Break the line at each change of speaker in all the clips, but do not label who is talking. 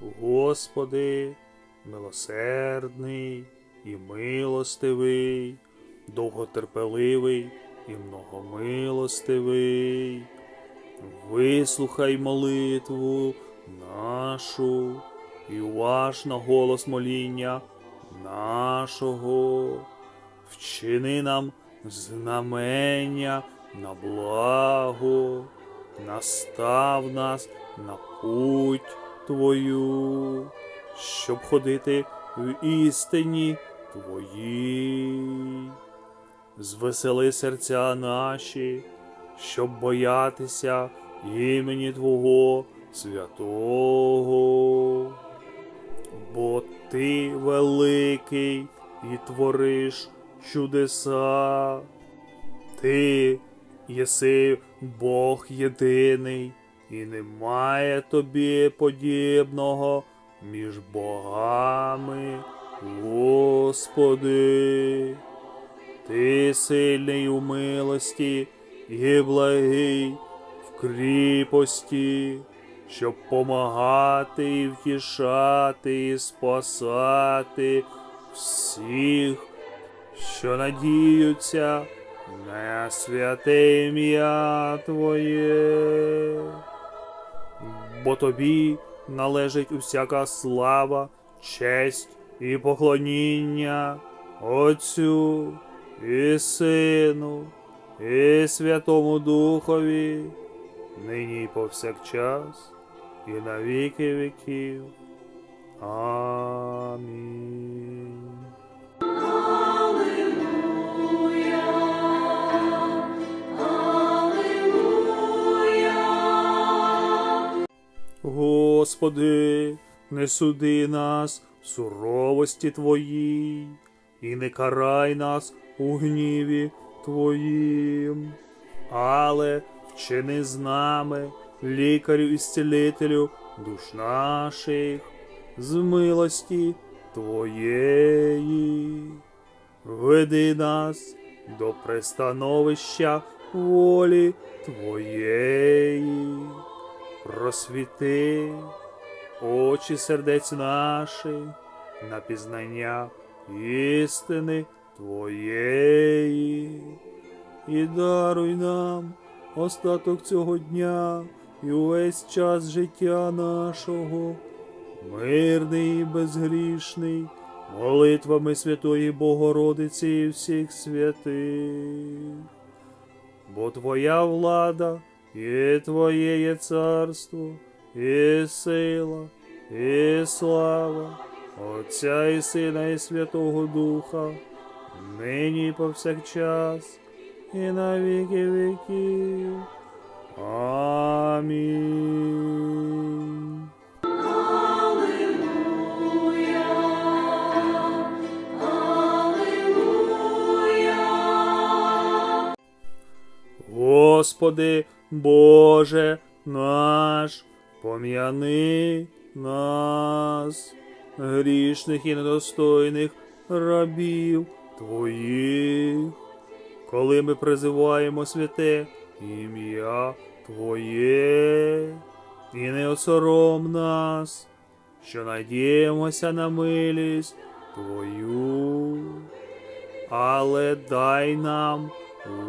Господи, милосердний і милостивий, довготерпеливий і многомилостивий. Вислухай молитву нашу і уваж на голос моління нашого. Вчини нам знамення на благо, настав нас на путь Твою, щоб ходити в істині Твоїй. Звесели серця наші, щоб боятися імені Твого святого. Бо ти великий і твориш чудеса. Ти єси Бог єдиний, і немає тобі подібного між богами, Господи. Ти сильний у милості і благий в кріпості, щоб помагати і втішати і спасати всіх, що надіються на святе ім'я Твоє. Бо тобі належить усяка слава, честь і поклоніння Отцю і Сину, і Святому Духові, нині і повсякчас, і на віки віків. Амінь. Господи, не суди нас в суровості Твоїй, і не карай нас у гніві Твоїм, але вчини з нами, лікарю і зцілителю душ наших, з милості Твоєї. Веди нас до пристановища волі Твоєї просвіти очі сердець наші на пізнання істини Твоєї, і даруй нам остаток цього дня і увесь час життя нашого, мирний і безгрішний, молитвами Святої Богородиці і всіх святих. Бо Твоя влада і Твоє є царство, і сила, і слава, Отця і Сина, і Святого Духа, нині повсякчас, і на віки віків. Амінь. Господи, Боже наш, пом'яни нас, грішних і недостойних рабів Твоїх, коли ми призиваємо святе ім'я Твоє, і не осором нас, що надіємося на милість Твою. Але дай нам,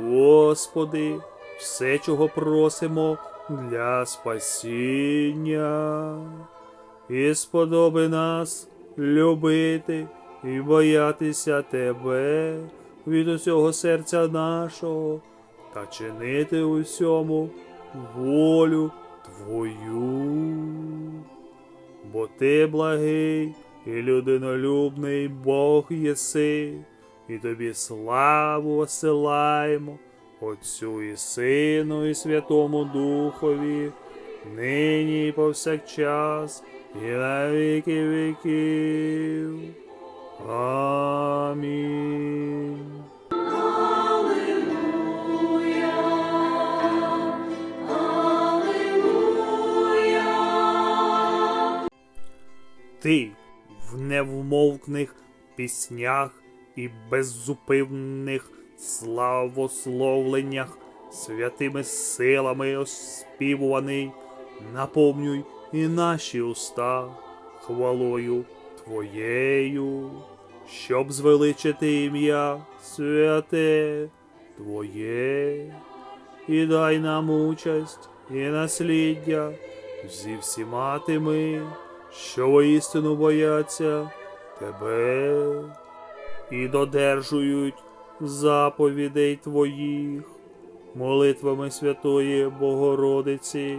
Господи, все, чого просимо для спасіння, і сподоби нас любити і боятися Тебе від усього серця нашого та чинити усьому волю Твою. Бо ти благий і людинолюбний Бог єси, і тобі славу осилаємо, Отцю і Сину, і Святому Духові, нині і повсякчас, і на віки віків. Амінь. Ти в невмовкних піснях і беззупинних славословленнях святими силами оспівуваний, наповнюй і наші уста хвалою Твоєю, щоб звеличити ім'я святе Твоє, і дай нам участь і насліддя зі всіма тими, що воістину бояться Тебе. І додержують заповідей Твоїх, молитвами Святої Богородиці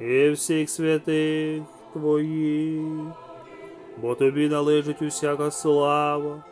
і всіх святих Твоїх, бо Тобі належить усяка слава,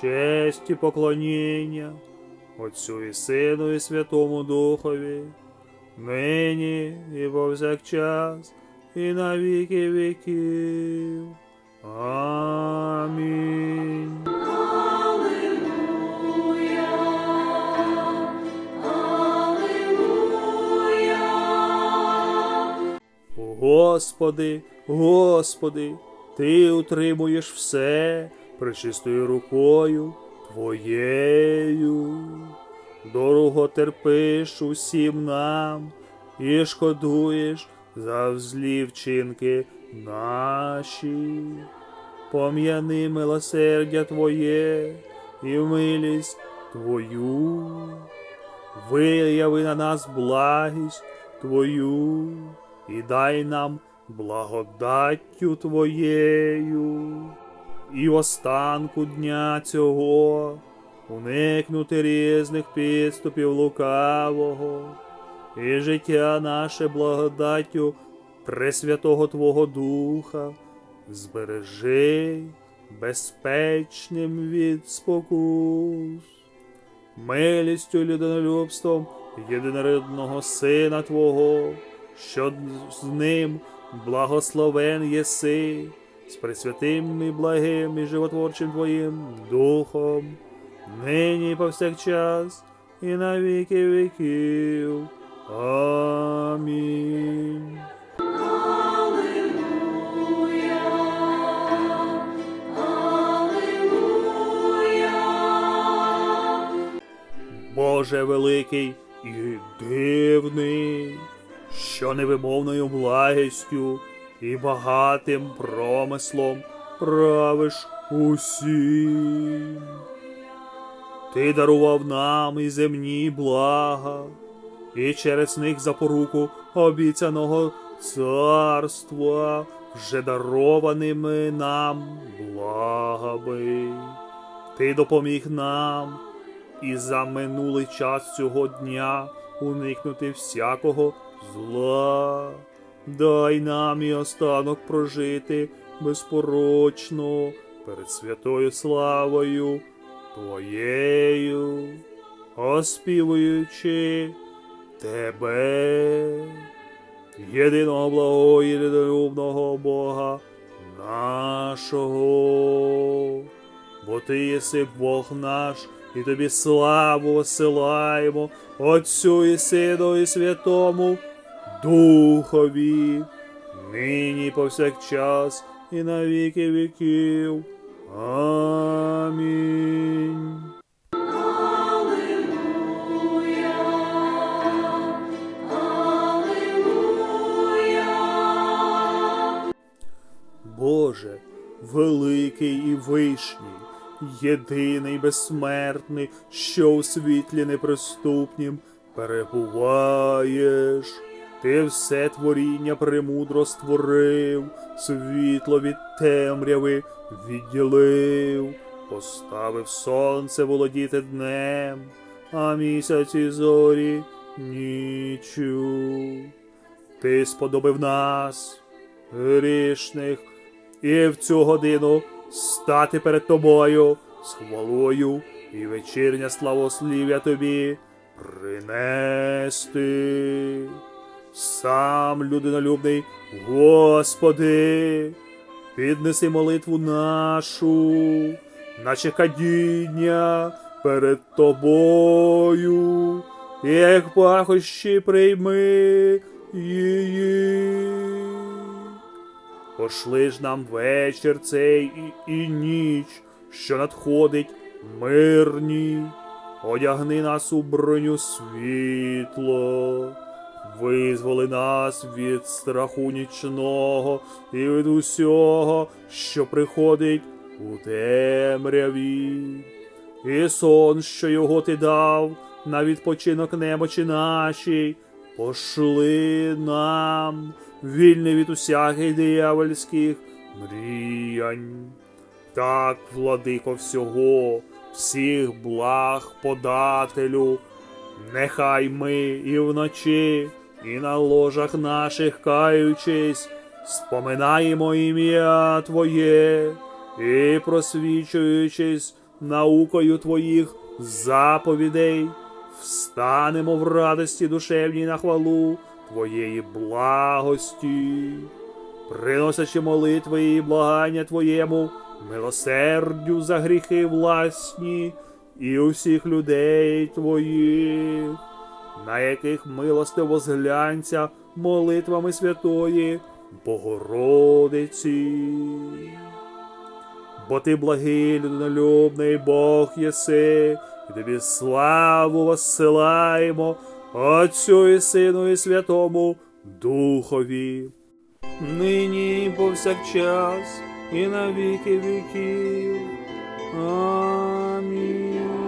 честь і поклоніння, Отцю і Сину і Святому Духові, нині і повсякчас, і на віки віків. Амінь. Господи, Господи, Ти утримуєш все пречистою рукою Твоєю. Дорого терпиш усім нам і шкодуєш за злі вчинки наші. Пом'яни милосердя Твоє і милість Твою. Вияви на нас благість Твою і дай нам благодаттю Твоєю. І в останку дня цього уникнути різних підступів лукавого, і життя наше благодаттю Пресвятого Твого Духа збережи безпечним від спокус милістю людинолюбством єдинородного Сина Твого, що з ним благословен єси, з пресвятим і благим і животворчим Твоїм Духом, нині і повсякчас, і на віки віків. Амінь. Боже великий і дивний, що невимовною благістю і багатим промислом правиш усім. Ти дарував нам і земні блага, і через них запоруку обіцяного царства, вже дарованими нам благами. Ти допоміг нам і за минулий час цього дня уникнути всякого зла. Дай нам і останок прожити безпорочно перед святою славою Твоєю, оспівуючи Тебе, єдиного благого і людолюбного Бога нашого бо ти єси Бог наш, і тобі славу осилаємо, Отцю і Сину і Святому Духові, нині повсякчас, і на віки віків. Амінь. Боже, великий і вишній, єдиний безсмертний, що у світлі неприступнім перебуваєш. Ти все творіння премудро створив, світло від темряви відділив, поставив сонце володіти днем, а місяць і зорі ніччю. Ти сподобив нас, грішних, і в цю годину стати перед тобою з хвалою і вечірня славослів'я тобі принести. Сам людинолюбний, Господи, піднеси молитву нашу, наче кадіння перед тобою, як пахощі прийми її. Пошли ж нам вечір цей і, і ніч, що надходить мирні, одягни нас у броню світло, визволи нас від страху нічного і від усього, що приходить у темряві. І сон, що його ти дав на відпочинок немочі нашій, пошли нам, вільний від усяких диявольських мріянь. Так, владико всього, всіх благ подателю, нехай ми і вночі, і на ложах наших каючись, споминаємо ім'я Твоє і просвічуючись наукою Твоїх заповідей, встанемо в радості душевній на хвалу Твоєї благості приносячи молитви і благання Твоєму, милосердю за гріхи власні і усіх людей Твоїх, на яких милостиво зглянься молитвами святої Богородиці. Бо ти благий, людинолюбний Бог єси, і тобі славу воссилаємо, Отцю і Сину і Святому Духові нині і повсякчас, і на віки віків. Амінь.